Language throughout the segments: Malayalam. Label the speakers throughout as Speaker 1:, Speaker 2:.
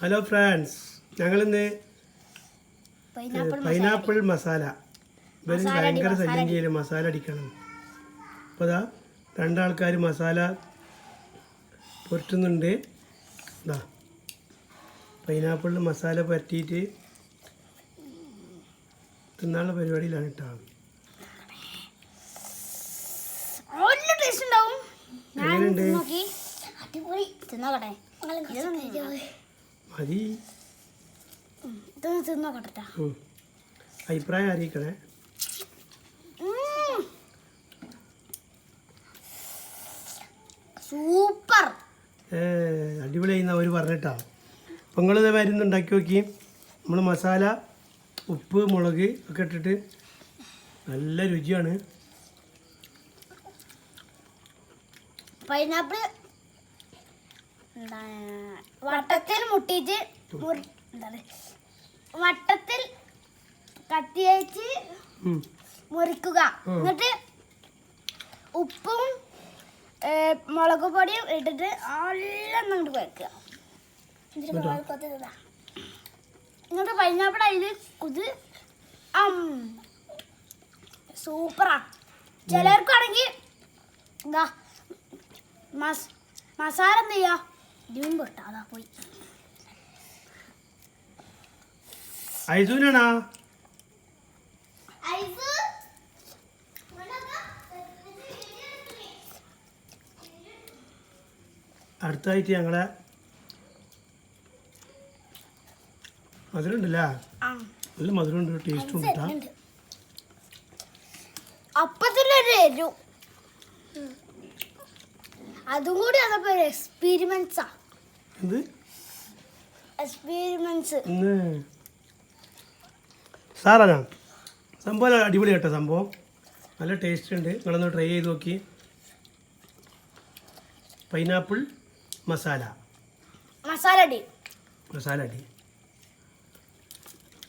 Speaker 1: ഹലോ ഫ്രണ്ട്സ് ഞങ്ങളിന്ന്
Speaker 2: ഇന്ന്
Speaker 1: പൈനാപ്പിൾ മസാല
Speaker 2: ഇവർ
Speaker 1: ഭയങ്കര
Speaker 2: മസാല
Speaker 1: ശല്യം. ചെയ്യൽ മസാല അടിക്കണം. അപ്പോൾ ഇതാ രണ്ടാൾക്കാർ മസാല പുരട്ടുന്നുണ്ട് ഇതാ പൈനാപ്പിളിൽ മസാല പരട്ടിയിട്ട് തിന്നാനുള്ള പരിപാടിയിലാണ് കേട്ടോ എങ്ങനെയുണ്ട്?
Speaker 2: അടിപൊളി. തിന്നോക്കട്ടെ.
Speaker 1: മതി
Speaker 2: ഇതൊന്ന് തിന്നോക്കട്ടെ.
Speaker 1: അഭിപ്രായം അറിയിക്കണേ.
Speaker 2: സൂപ്പർ.
Speaker 1: ഏ, അടിപൊളിയായി അവർ പറഞ്ഞിട്ടാ. അപ്പം നിങ്ങളിത് മരുന്ന് ഉണ്ടാക്കി നോക്കി. നമ്മൾ മസാല ഉപ്പ് മുളക് ഒക്കെ ഇട്ടിട്ട് നല്ല രുചിയാണ്.
Speaker 2: പൈനാപ്പിൾ വട്ടത്തിൽ മുട്ടിച്ച് മുറി എന്താണ്? വട്ടത്തിൽ
Speaker 1: കത്തിയേച്ച്.
Speaker 2: മുറിക്കുക. എന്നിട്ട് ഉപ്പും മുളക് പൊടിയും ഇട്ടിട്ട് എല്ലാം അങ്ങോട്ട് കുഴക്കുക
Speaker 1: എന്നിട്ടോ?
Speaker 2: പൈനാപ്പിൾ അതിൽ കുത് സൂപ്പറാ. ചിലർക്കാണെങ്കിൽ എന്താ മസ് മസാല എന്ത് ചെയ്യാ ഇതിനും പൊട്ടാതാ പോയി
Speaker 1: ഐസൂനാണാ അടുത്തായിട്ട് ഞങ്ങളെ മധുരം ഉണ്ടല്ലേ നല്ല മധുരം ഉണ്ട്. ടേസ്റ്റ് ഉണ്ട്. കേട്ടോ
Speaker 2: അപ്പത്തിനൊരു എരു അതും കൂടി അതൊക്കെ ഒരു എക്സ്പീരിമെന്റ്സാ
Speaker 1: എന്ത്
Speaker 2: എക്സ്പീരിമെന്റ്സ്
Speaker 1: സാറാണ് സംഭവം അടിപൊളി കേട്ടോ സംഭവം. നല്ല ടേസ്റ്റ് ഉണ്ട്. നിങ്ങളൊന്ന് ട്രൈ ചെയ്ത് നോക്കി. പൈനാപ്പിൾ മസാല
Speaker 2: മസാല അടി.
Speaker 1: മസാല അടി.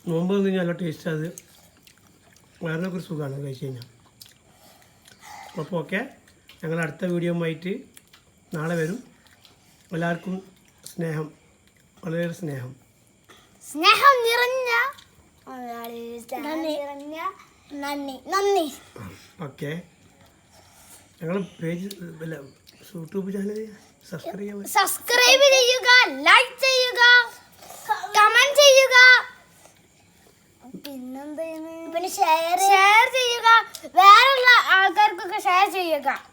Speaker 1: നോമ്പ് വന്നു കഴിഞ്ഞാൽ നല്ല ടേസ്റ്റ് അത്. വയറിനൊക്കെ ഒരു സുഖമാണ് കഴിച്ച് കഴിഞ്ഞാൽ. അപ്പോൾ ഓക്കെ ഞങ്ങൾ അടുത്ത വീഡിയോ ആയിട്ട് നാളെ വരും. എല്ലാവർക്കും സ്നേഹം. വളരെ സ്നേഹം.
Speaker 2: സ്നേഹം നിറഞ്ഞ നന്ദി. നന്ദി.
Speaker 1: ഓക്കെ. ഞങ്ങൾ page YouTube channel subscribe
Speaker 2: subscribe ചെയ്യുക ലൈക്ക് ചെയ്യുക കമന്റ് ചെയ്യുക. പിന്നെന്താ പിന്നെ ഷെയർ ഷെയർ ചെയ്യുക. വേറെയുള്ള ആൾക്കാർക്കൊക്കെ ഷെയർ ചെയ്യുക.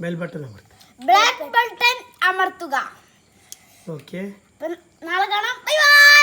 Speaker 1: ബെൽ ബട്ടൺ അമർത്തുക.
Speaker 2: ബ്ലാക്ക് ബട്ടൺ അമർത്തുക.
Speaker 1: ഓക്കെ.
Speaker 2: നാളെ കാണാം. Bye bye.